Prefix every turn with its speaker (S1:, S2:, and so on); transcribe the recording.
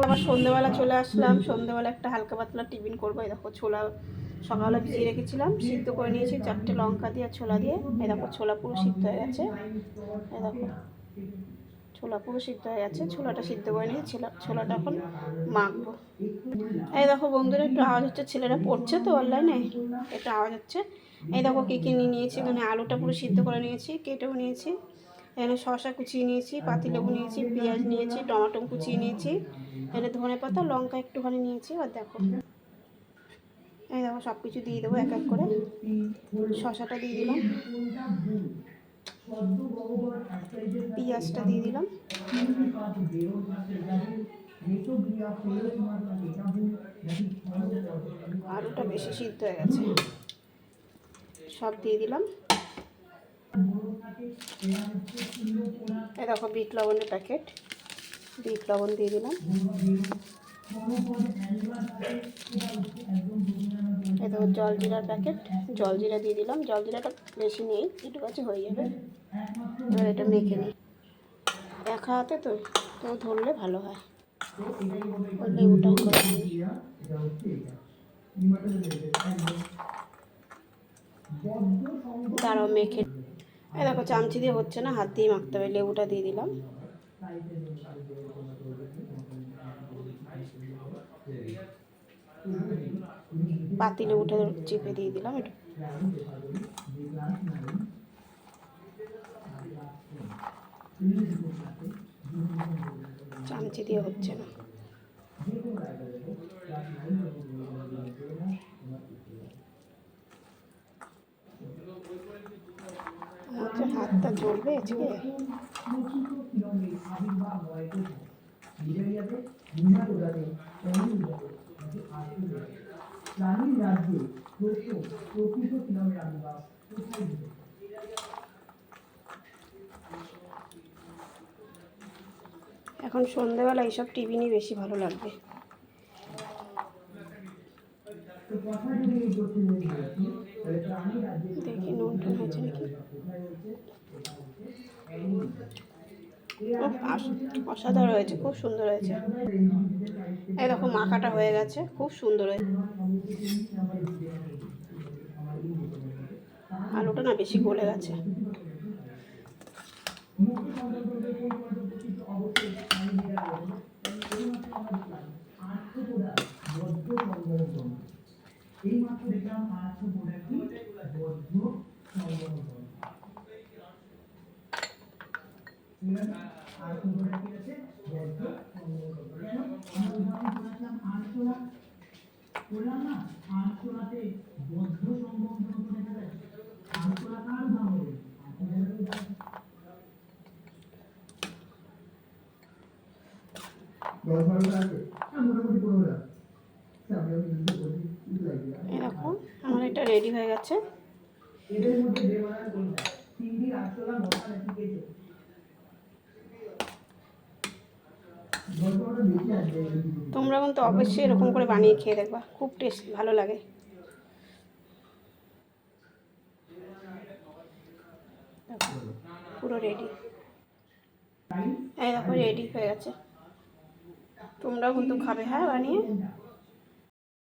S1: আবার সন্ধ্যেবেলা চলে আসলাম। সন্ধ্যেবেলা একটা হালকা পাতলা টিফিন করব। দেখো ছোলা সকালে ভিজিয়ে রেখেছিলাম। সিদ্ধ করে নিয়েছি চারটে লঙ্কা দিয়ে ছোলা দিয়ে। এই দেখো ছোলা পুরো সিদ্ধ হয়ে গেছে। এই দেখো ছোলা পুরো সিদ্ধ হয়ে গেছে। ছোলাটা সিদ্ধ করে নিয়ে ছোলা, ছোলাটা এখন মাখবো। এই দেখো বন্ধুরা, একটু আওয়াজ হচ্ছে, ছেলেরা পড়ছে তো অনলাইনে একটু আওয়াজ হচ্ছে। এই দেখো কী কী নিয়ে নিয়েছি। মানে আলুটা পুরো সিদ্ধ করে নিয়েছি, কেটেও নিয়েছি। এখানে শশা কুচিয়ে নিয়েছি পাতিলেবু নিয়েছি, পেঁয়াজ নিয়েছি টমেটো কুচিয়ে নিয়েছি। এখানে ধনে পাতা, লঙ্কা একটুখানি নিয়েছি, আর দেখো। এই দেখো সব কিছু দিয়ে দেবো এক এক করে। শসাটা দিয়ে দিলাম। পেঁয়াজটা দিয়ে দিলাম। আলুটা বেশি সিদ্ধ হয়ে গেছে। সব দিয়ে দিলাম। এই দেখো বিট লবণের প্যাকেট। বিট লবণ দিয়ে দিলাম। এই দেখো জল জিরার প্যাকেট। জল জিরা দিয়ে দিলাম। জল জিরাটা বেশি নেই একটু কাছে হয়ে যাবে। এবার এটা মেখে নিই। একা হাতে তো তো ধরলে ভালো হয়। ওই লেবুটা করে মেখে এই দেখো, চামচি দিয়ে হচ্ছে না, হাত দিয়ে মাখতে হবে, লেবুটা দিয়ে দিলাম। পাতি লেবুটা চিপে দিয়ে দিলাম, একটু। চামচি দিয়ে হচ্ছে না আমার যে হাতটা জ্বলবে আজকে এখন সন্ধেবেলা এইসব টিভি নিয়ে বেশি ভালো লাগবে। দেখি নুন টুন হয়েছে নাকি? অসাধারণ হয়েছে, খুব সুন্দর হয়েছে। এই দেখো, মাখাটা হয়ে গেছে, খুব সুন্দর হয়েছে। আলুটা না বেশি গলে গেছে।
S2: দশ বারোটা আছে। হ্যাঁ মোটামুটি পনেরোটা আমি আমি নিজে করি লাগবে
S1: আমার এটা রেডি হয়ে গেছে।
S2: এদের মধ্যে বানান কোনটা? চিংড়ি আটশোলা মশলা নাকি কেটে দশ বারোটা বেশি আসবে
S1: তোমরা কিন্তু অবশ্যই এরকম করে বানিয়ে খেয়ে দেখবা। খুব টেস্ট, ভালো লাগে। পুরো রেডি এই দেখো রেডি হয়ে গেছে। তোমরাও কিন্তু খাবে হ্যাঁ বানিয়ে?